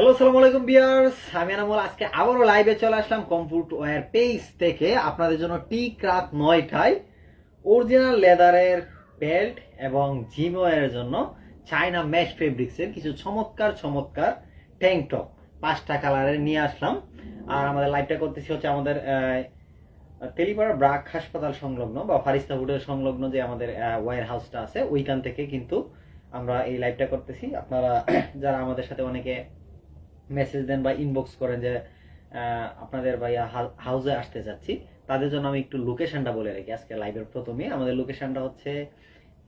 Hello সালাম আলাইকুম বিয়ার্স আমি আনামুল, আজকে আবারও লাইভে চলে আসলাম কমফোর্ট ওয়ার পেজ থেকে। আপনাদের জন্য টিক রাত নয়টায় অরিজিনাল লেদারের বেল্ট এবং জিম ওয়ারের জন্য চায়না ম্যাশ ফেব্রিক্সের কিছু চমৎকার চমৎকার ট্যাঙ্ক পাঁচটা কালারের নিয়ে আসলাম। আর আমাদের লাইভটা করতেছি হচ্ছে আমাদের তেলিপাড়া ব্রাক হাসপাতাল সংলগ্ন বা ফারিস্তা হোটেল সংলগ্ন যে আমাদের ওয়ার হাউসটা আছে, ওইখান থেকে কিন্তু আমরা এই লাইভটা করতেছি। আপনারা, যারা আমাদের সাথে অনেকে মেসেজ দেন বা ইনবক্স করেন যে আপনাদের ভাইয়া হাউসে আসতে চাচ্ছি। তাদের জন্য আমি একটু লোকেশনটা বলে রাখি। আজকে লাইভের প্রথমে। আমাদের লোকেশনটা হচ্ছে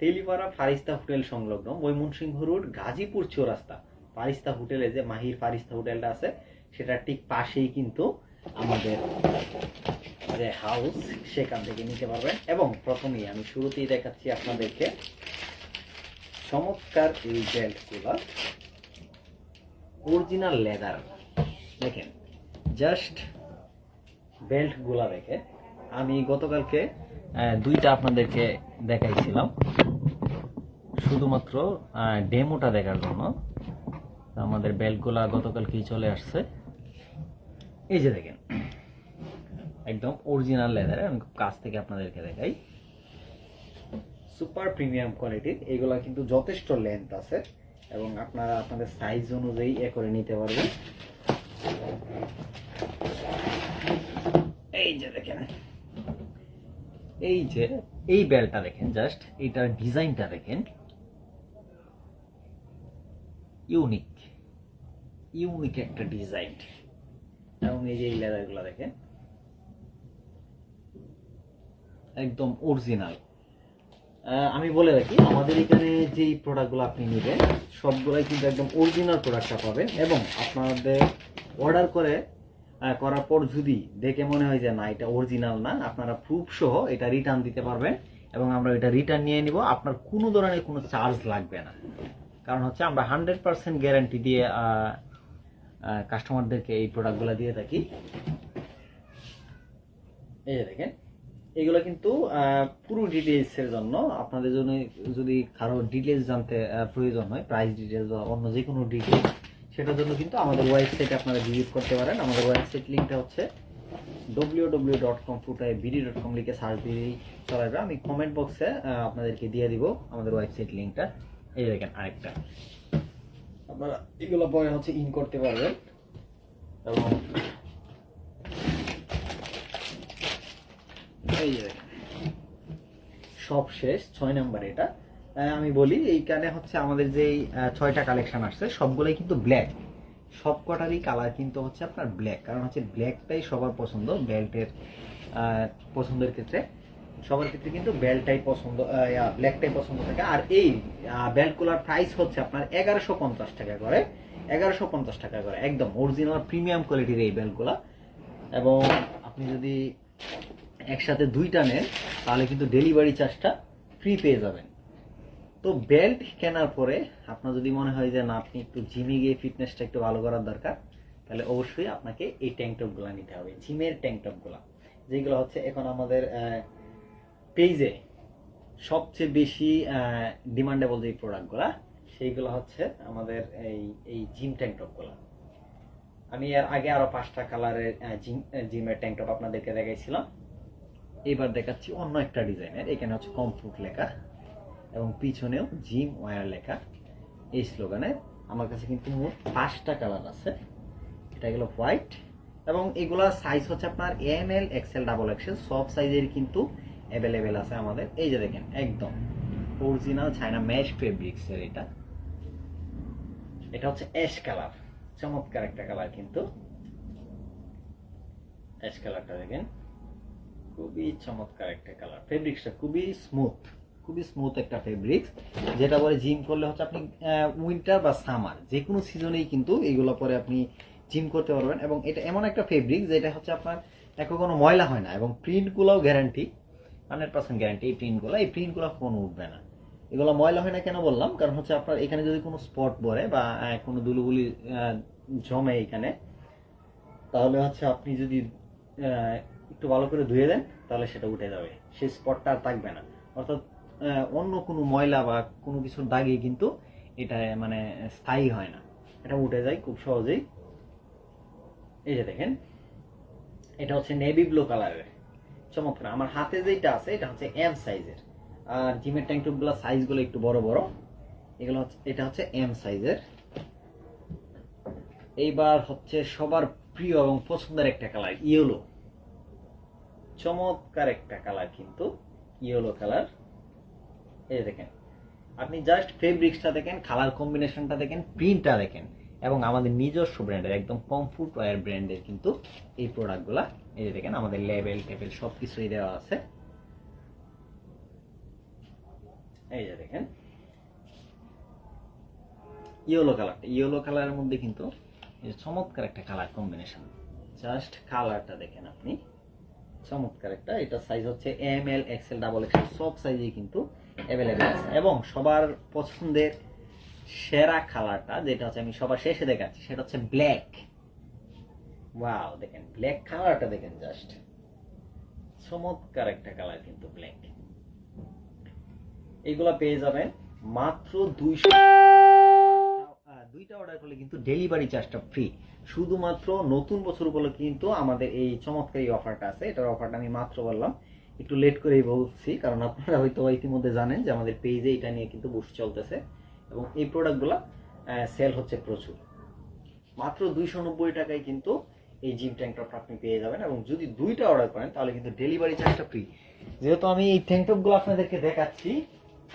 তেলিপাড়া ফারিস্তা হোটেল সংলগ্ন ময়মনসিংহ রোড, গাজীপুর চৌরাস্তা। ফারিস্তা হোটেলে যে মাহির ফারিস্তা হোটেলটা আছে, সেটার ঠিক পাশেই কিন্তু আমাদের যে হাউস সেখান থেকে নিতে পারবেন। এবং প্রথমেই আমি শুরুতেই দেখাচ্ছি আপনাদেরকে। চমৎকার এই বেল্টগুলো অরিজিনাল লেদার দেখেন জাস্ট বেল্টগুলা দেখে আমি গতকালকে দুইটা আপনাদেরকে দেখাইছিলাম। শুধুমাত্র ডেমোটা দেখার জন্য। আমাদের বেল্টগুলা গতকালকেই চলে আসছে। এই যে দেখেন, একদম অরিজিনাল লেদার আমি কাছ থেকে আপনাদেরকে দেখাই। সুপার প্রিমিয়াম কোয়ালিটির এগুলা কিন্তু যথেষ্ট লেন্থ আছে। এবং আপনারা আপনাদের সাইজ অনুযায়ী এ করে নিতে পারবেন। এই যে দেখেন, এই যে, এই বেলটা দেখেন জাস্ট এইটার ডিজাইনটা দেখেন। ইউনিক ইউনিক একটা ডিজাইন এবং এই যে এই লেদারগুলো দেখেন, একদম অরিজিনাল আমি বলে রাখি, আমাদের এখানে যেই প্রোডাক্টগুলো আপনি নেবেন, সবগুলোই কিন্তু একদম অরিজিনাল প্রোডাক্টটা পাবেন এবং আপনাদের অর্ডার করে করার পর যদি দেখে মনে হয় যে না, এটা অরিজিনাল না, আপনারা প্রুফ সহ এটা রিটার্ন দিতে পারবেন এবং আমরা এটা রিটার্ন নিয়ে নিব। আপনার কোনো ধরনের কোনো চার্জ লাগবে না। কারণ হচ্ছে আমরা হান্ড্রেড পার্সেন্ট গ্যারান্টি দিয়ে কাস্টমারদেরকে এই প্রোডাক্টগুলো দিয়ে থাকি। এই দেখেন এগুলো কিন্তু পুরো ডিটেলস এর জন্য। আপনাদের জন্য যদি কারও ডিটেলস জানতে প্রয়োজন হয় প্রাইস ডিটেলস বা অন্য যে কোনো ডিটেলস সেটার জন্য কিন্তু আমাদের ওয়েবসাইটে আপনারা ভিজিট করতে পারেন। আমাদের ওয়েবসাইট লিঙ্কটা হচ্ছে ডব্লিউ ডব্লিউ ডট কম ফুটাই বিডি ডট কম লিখে সার্চ দিলেই চলে যাবে। আমি কমেন্ট বক্সে আপনাদেরকে দিয়ে দিব আমাদের ওয়েবসাইট লিঙ্কটা এই দেখেন আরেকটা। আপনারা এগুলো পরে হচ্ছে ইন করতে পারবেন। এবং এই যে দেখেন। সব শেষ, ছয় নাম্বার এটা। আমি বলি, এইখানে হচ্ছে আমাদের যে ছয়টা কালেকশন আসছে, সবগুলোই কিন্তু ব্ল্যাক সব কটারই কালার কিন্তু হচ্ছে আপনার ব্ল্যাক কারণ হচ্ছে ব্ল্যাকটাই সবার পছন্দ বেল্টের পছন্দের ক্ষেত্রে। সবার ক্ষেত্রে কিন্তু বেল্টটাই পছন্দ ব্ল্যাকটাই পছন্দ থাকে। আর এই বেল্টগুলোর প্রাইস হচ্ছে আপনার এগারোশো পঞ্চাশ টাকা করে, এগারোশো পঞ্চাশ টাকা করে, একদম অরিজিনাল প্রিমিয়াম কোয়ালিটির এই বেল্টগুলো এবং আপনি যদি একসাথে দুইটা নেন তাহলে কিন্তু ডেলিভারি চার্জটা ফ্রি পেয়ে যাবেন। তো বেল্ট কেনার পরে আপনার যদি মনে হয় যে, না, আপনি একটু জিমে গিয়ে ফিটনেসটা একটু ভালো করার দরকার, তাহলে অবশ্যই আপনাকে এই ট্যাঙ্ক টপগুলো নিতে হবে, জিমের ট্যাঙ্ক টপগুলো যেগুলো হচ্ছে এখন আমাদের পেজে সবচেয়ে বেশি ডিমান্ডেবল যে প্রোডাক্টগুলো সেইগুলো হচ্ছে আমাদের এই এই জিম ট্যাঙ্ক টপগুলো আমি এর আগে আরও পাঁচটা কালারের জিম জিমের ট্যাঙ্ক টপ আপনাদেরকে দেখাইছিলাম। এবার দেখাচ্ছি অন্য একটা ডিজাইনের, এখানে হচ্ছে কমফোর্ট লেখা এবং পিছনেও জিম ওয়্যার লেখা। এই স্লোগানে আমার কাছে কিন্তু মোট পাঁচটা কালার আছে। এটা গেলো হোয়াইট এবং এগুলা সাইজ হচ্ছে আপনার M L XL double XL সব সাইজের কিন্তু অ্যাভেলেবেল আছে আমাদের। এই যে দেখেন, একদম অরিজিনাল চায়না ম্যাশ ফেব্রিক্সের এটা। এটা হচ্ছে অ্যাশ কালার চমৎকার একটা কালার কিন্তু। অ্যাশ কালারটা দেখেন। খুবই চমৎকার একটা কালার ফেব্রিক্সটা খুবই স্মুথ খুবই স্মুথ একটা ফেব্রিক্স যেটা পরে জিম করলে হচ্ছে আপনি উইন্টার বা সামার যে কোনো সিজনেই কিন্তু এইগুলো পরে আপনি জিম করতে পারবেন। এবং এটা এমন একটা ফেব্রিক যেটা হচ্ছে আপনার এখন কোনো ময়লা হয় না এবং প্রিন্টগুলোও গ্যারান্টি হান্ড্রেড পার্সেন্ট গ্যারান্টি এই প্রিন্টগুলো এই প্রিন্টগুলো কোনো উঠবে না। এগুলো ময়লা হয় না কেন বললাম? কারণ হচ্ছে আপনার এখানে যদি কোনো স্পট পরে বা কোনো দুলুগুলি জমে এখানে, তাহলে হচ্ছে আপনি যদি একটু ভালো করে ধুয়ে দেন, তাহলে সেটা উঠে যাবে। সেই স্পটটা আর থাকবে না। অর্থাৎ অন্য কোনো ময়লা বা কোনো কিছুর দাগে কিন্তু এটা মানে স্থায়ী হয় না। এটা উঠে যায় খুব সহজেই। এই যে দেখেন, এটা হচ্ছে নেভি ব্লু কালারের চমৎকার। আমার হাতে যেটা আছে, এটা হচ্ছে এম সাইজের আর জিমের ট্যাঙ্ক টুপগুলো সাইজগুলো একটু বড় বড়। এগুলো হচ্ছে, এটা হচ্ছে এম সাইজের এইবার হচ্ছে সবার প্রিয় এবং পছন্দের একটা কালার ইয়েলো চমৎকার একটা কালার কিন্তু ইয়েলো কালার এই যে দেখেন, আপনি জাস্ট ফেব্রিক্সটা দেখেন কালার কম্বিনেশনটা দেখেন প্রিন্টটা দেখেন, এবং আমাদের নিজস্ব ব্র্যান্ডের একদম কমফোর্ট ওয়ার ব্র্যান্ডের কিন্তু এই প্রোডাক্টগুলা এই যে দেখেন, আমাদের লেবেল টেবেল সব কিছুই দেওয়া আছে। এই যে দেখেন ইয়েলো কালারটা ইয়েলো কালারের মধ্যে কিন্তু চমৎকার একটা কালার কম্বিনেশন জাস্ট কালারটা দেখেন আপনি। চমৎকার একটা, এটা সাইজ হচ্ছে M L XL double XL সব সাইজেই কিন্তু অ্যাভেলেবেল আছে। এবং সবার পছন্দের সেরা কালারটা যেটা হচ্ছে আমি সবার শেষে দেখাচ্ছি, সেটা হচ্ছে ব্ল্যাক ওয়াও দেখেন ব্ল্যাক কালারটা দেখেন জাস্ট চমৎকার একটা কালার কিন্তু ব্ল্যাক এইগুলা পেয়ে যাবেন মাত্র দুইশো দুইটা অর্ডার করলে কিন্তু ডেলিভারি চার্জটা ফ্রি শুধুমাত্র নতুন বছর উপলক্ষে কিন্তু আমাদের এই চমৎকার অফারটা আছে। এটার অফারটা আমি মাত্র বললাম। একটু লেট করেই বলছি, কারণ আপনারা হয়তো ইতিমধ্যে জানেন যে আমাদের পেজে এটা নিয়ে কিন্তু বুশ চলতেছে এবং এই প্রোডাক্টগুলো সেল হচ্ছে প্রচুর। মাত্র দুইশো নব্বই টাকায় কিন্তু এই জিম ট্যাঙ্ক টপটা আপনি পেয়ে যাবেন এবং যদি দুইটা অর্ডার করেন, তাহলে কিন্তু ডেলিভারি চার্জটা ফ্রি যেহেতু আমি এই ট্যাঙ্ক টপগুলো আপনাদেরকে দেখাচ্ছি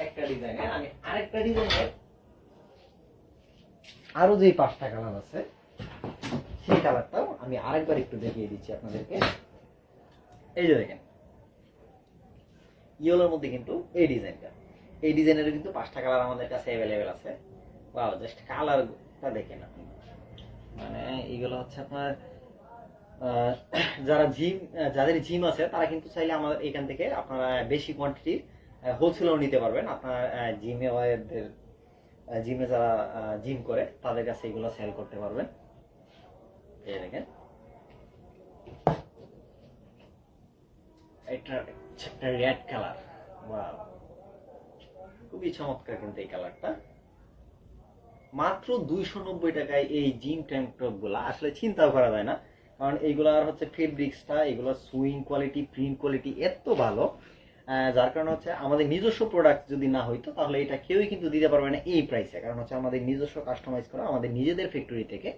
একটা ডিজাইনের আমি আরেকটা ডিজাইনের আরও যে পাঁচটা কালার আছে, সেই কালারটাও আমি আরেকবার একটু দেখিয়ে দিচ্ছি আপনাদেরকে। এই যে দেখেন ইয়েলোর মধ্যে কিন্তু এই ডিজাইনটা। এই ডিজাইনের কিন্তু পাঁচটা কালার আমাদের কাছে অ্যাভেলেবেল আছে। ওয়াও জাস্ট কালারটা দেখেন আপনি। মানে এগুলো হচ্ছে আপনার যারা জিম যাদের জিম আছে, তারা কিন্তু চাইলে আমাদের এখান থেকে আপনারা বেশি কোয়ান্টিটির হোলসেলও নিতে পারবেন। আপনার জিমে ওয়ারদের জিমে যারা জিম করে, তাদের কাছে এগুলো সেল করতে পারবেন এই দেখেন। এটা একটা রেড কালার ওয়াও খুবই চমৎকার কিন্তু এই কালারটা মাত্র দুইশো নব্বই টাকায় এই জিম ট্যাঙ্ক টপগুলা। আসলে চিন্তাও করা যায় না। কারণ এইগুলার হচ্ছে ফেব্রিক্সটা এগুলো সুইং কোয়ালিটি প্রিন্ট কোয়ালিটি এত ভালো। যার কারণে হচ্ছে আমাদের নিজস্ব প্রোডাক্ট যদি না হইতো, তাহলে এটা কেউই কিন্তু দিতে পারবে না এই প্রাইসে কারণ হচ্ছে আমাদের নিজস্ব কাস্টমাইজ করা আমাদের নিজেদের ফ্যাক্টরি থেকে,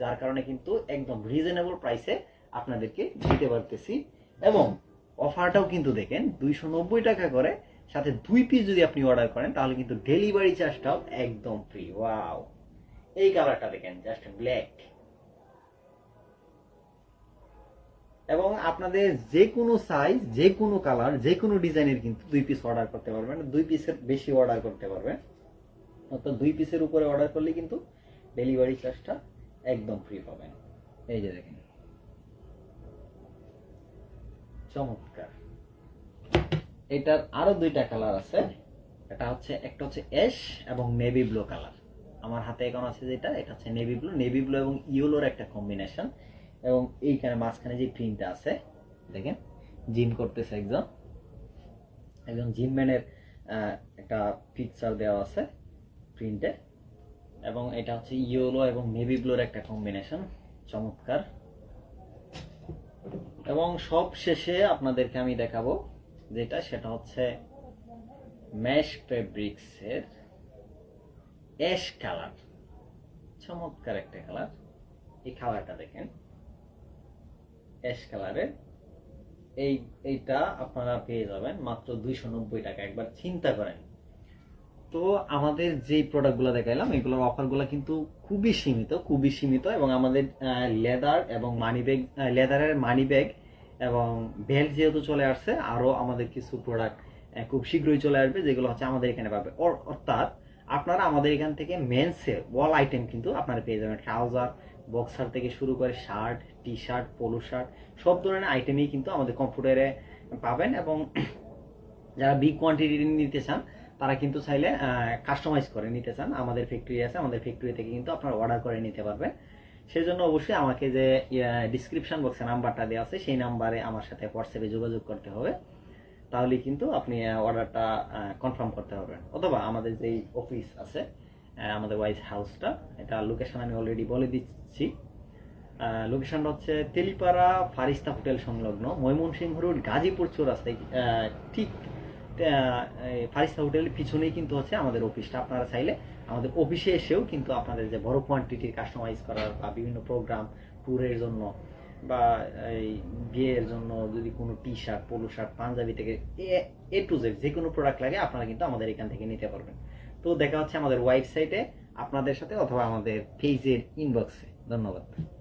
যার কারণে কিন্তু একদম রিজনেবল প্রাইসে আপনাদেরকে দিতে পারতেছি। এবং অফারটাও কিন্তু দেখেন, দুইশো নব্বই টাকা করে, সাথে দুই পিস যদি আপনি অর্ডার করেন, তাহলে কিন্তু ডেলিভারি চার্জটাও একদম ফ্রি ওয়াও এই কালারটা দেখেন জাস্ট ব্ল্যাক এবং আপনাদের যে কোনো সাইজ যে কোনো কালার যে কোনো ডিজাইনের কিন্তু দুই পিস অর্ডার করতে পারবেন। দুই পিসের বেশি অর্ডার করতে পারবেন। অর্থাৎ দুই পিসের উপরে অর্ডার করলে কিন্তু ডেলিভারি চার্জটা একদম ফ্রি পাবেন। এই যে দেখেন। চমৎকার। এটার আরও দুইটা কালার আছে। এটা হচ্ছে, একটা হচ্ছে অ্যাশ এবং নেভি ব্লু কালার আমার হাতে এখন আছে যেটা, এটা হচ্ছে নেভি ব্লু নেভি ব্লু এবং ইয়েলোর একটা কম্বিনেশন এবং এইখানে মাঝখানে যে প্রিন্টটা আছে, দেখেন, জিম করতেছে একজন। একজন জিম ম্যানের একটা পিকচার দেওয়া আছে প্রিন্টে এবং এটা হচ্ছে ইয়েলো এবং নেভি ব্লুর একটা কম্বিনেশন চমৎকার। এবং সব শেষে আপনাদেরকে আমি দেখাবো যেটা, সেটা হচ্ছে ম্যাশ ফেব্রিক্সের অ্যাশ কালার চমৎকার একটা কালার এই কালারটা দেখেন। অ্যাশ কালারের এই, এইটা আপনারা পেয়ে যাবেন মাত্র দুইশো নব্বই টাকা। একবার চিন্তা করেন। তো আমাদের যে প্রোডাক্টগুলো দেখাইলাম, এগুলোর অফারগুলো কিন্তু খুবই সীমিত খুবই সীমিত এবং আমাদের লেদার এবং মানি ব্যাগ লেদারের মানি ব্যাগ এবং বেল্ট যেহেতু চলে আসছে আরও আমাদের কিছু প্রোডাক্ট খুব শীঘ্রই চলে আসবে, যেগুলো হচ্ছে আমাদের এখানে পাবে। অর্থাৎ আপনারা আমাদের এখান থেকে মেন্সের ওয়াল আইটেম কিন্তু আপনারা পেয়ে যাবেন। ট্রাউজার বক্সার থেকে শুরু করে shirt T shirt polo shirt সব ধরনের আইটেমই কিন্তু আমাদের কম্পিউটারে পাবেন এবং যারা বিগ কোয়ান্টিটি নিতে চান, তারা কিন্তু চাইলে কাস্টমাইজ করে নিতে চান। আমাদের ফ্যাক্টরি আছে, আমাদের ফ্যাক্টরি থেকে কিন্তু আপনারা অর্ডার করে নিতে পারবেন। সেই জন্য অবশ্যই আমাকে যে ডিসক্রিপশন বক্সে নাম্বারটা দেওয়া আছে, সেই নাম্বারে আমার সাথে হোয়াটসঅ্যাপে যোগাযোগ করতে হবে। তাহলে কিন্তু আপনি অর্ডারটা কনফার্ম করতে পারবেন। অথবা আমাদের যেই অফিস আছে আমাদের ওয়াইজ হাউসটা এটা লোকেশন আমি অলরেডি বলে দিচ্ছি। লোকেশনটা হচ্ছে তেলিপাড়া ফারিস্তা হোটেল সংলগ্ন ময়মনসিংহ রোড গাজীপুর চৌরাস্তায় আহ, ঠিক এই ফারিস্তা হোটেলের পিছনেই কিন্তু হচ্ছে আমাদের অফিসটা আপনারা চাইলে আমাদের অফিসে এসেও কিন্তু আপনাদের যে বড় কোয়ান্টিটির কাস্টমাইজ করার বা বিভিন্ন প্রোগ্রাম ট্যুরের জন্য বা এই বিয়ের জন্য যদি কোনো T shirt polo shirt Punjabi থেকে এ টু জেড যে কোনো প্রোডাক্ট লাগে আপনারা কিন্তু আমাদের এখান থেকে নিতে পারবেন। তো দেখা হচ্ছে আমাদের ওয়েবসাইটে আপনাদের সাথে অথবা আমাদের পেজের ইনবক্সে ধন্যবাদ।